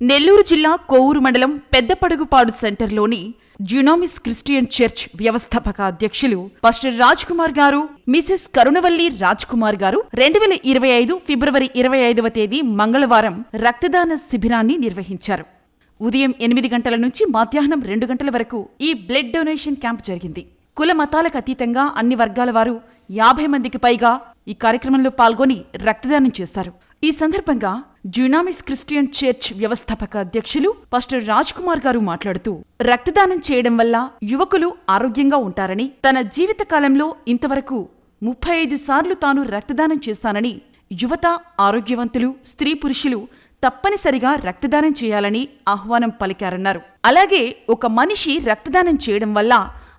నెల్లూరు జిల్లా కోవూరు మండలం పెద్దపడుగుపాడు సెంటర్లోని జ్యునామిస్ Christian church వ్యవస్థాపక అధ్యక్షులు పాస్టర్ రాజ్ కుమార్ గారు మిసెస్ కరుణవల్లి రాజ్ కుమార్ గారు రెండు వేల ఇరవై ఐదు ఫిబ్రవరి ఇరవై ఐదవ తేదీ మంగళవారం రక్తదాన శిబిరాన్ని నిర్వహించారు. ఉదయం ఎనిమిది గంటల నుంచి మధ్యాహ్నం రెండు గంటల వరకు ఈ బ్లడ్ డొనేషన్ క్యాంప్ జరిగింది. కుల మతాలకు అతీతంగా అన్ని వర్గాల వారు యాభై మందికి పైగా ఈ కార్యక్రమంలో పాల్గొని రక్తదానం చేశారు. ఈ సందర్భంగా జునామిస్ క్రిస్టియన్ చర్చ్ వ్యవస్థాపక అధ్యక్షులు పాస్టర్ రాజ్ కుమార్ గారు మాట్లాడుతూ రక్తదానం చేయడం వల్ల యువకులు ఆరోగ్యంగా ఉంటారని తన జీవితకాలంలో ఇంతవరకు ముప్పై ఐదు సార్లు తాను రక్తదానం చేశానని యువత ఆరోగ్యవంతులు స్త్రీ పురుషులు తప్పనిసరిగా రక్తదానం చేయాలని ఆహ్వానం పలికారన్నారు. అలాగే ఒక మనిషి రక్తదానం చేయడం వల్ల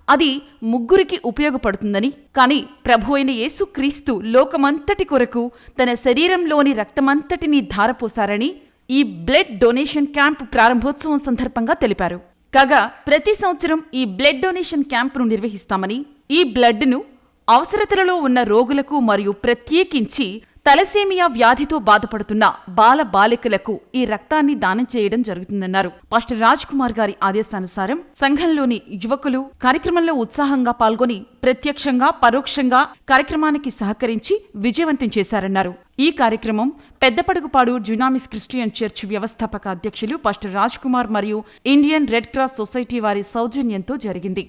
అది ముగ్గురికి ఉపయోగపడుతుందని కాని ప్రభు అయిన యేసుక్రీస్తు లోకమంతటి కొరకు తన శరీరంలోని రక్తమంతటినీ ధారపోశారని ఈ బ్లడ్ డొనేషన్ క్యాంప్ ప్రారంభోత్సవం సందర్భంగా తెలిపారు. కాగా ప్రతి సంవత్సరం ఈ బ్లడ్ డొనేషన్ క్యాంపును నిర్వహిస్తామని ఈ బ్లడ్ను అవసరతలలో ఉన్న రోగులకు మరియు ప్రత్యేకించి తలసేమియా వ్యాధితో బాధపడుతున్న బాల బాలికలకు ఈ రక్తాన్ని దానం చేయడం జరుగుతుందన్నారు. పాస్టర్ రాజ్ కుమార్ గారి ఆదేశానుసారం సంఘంలోని యువకులు కార్యక్రమంలో ఉత్సాహంగా పాల్గొని ప్రత్యక్షంగా పరోక్షంగా కార్యక్రమానికి సహకరించి విజయవంతం చేశారన్నారు. ఈ కార్యక్రమం పెద్దపడుగుపాడు జునామిస్ క్రిస్టియన్ చర్చ్ వ్యవస్థాపక అధ్యక్షులు పాస్టర్ రాజ్ కుమార్ మరియు ఇండియన్ రెడ్ క్రాస్ సొసైటీ వారి సౌజన్యంతో జరిగింది.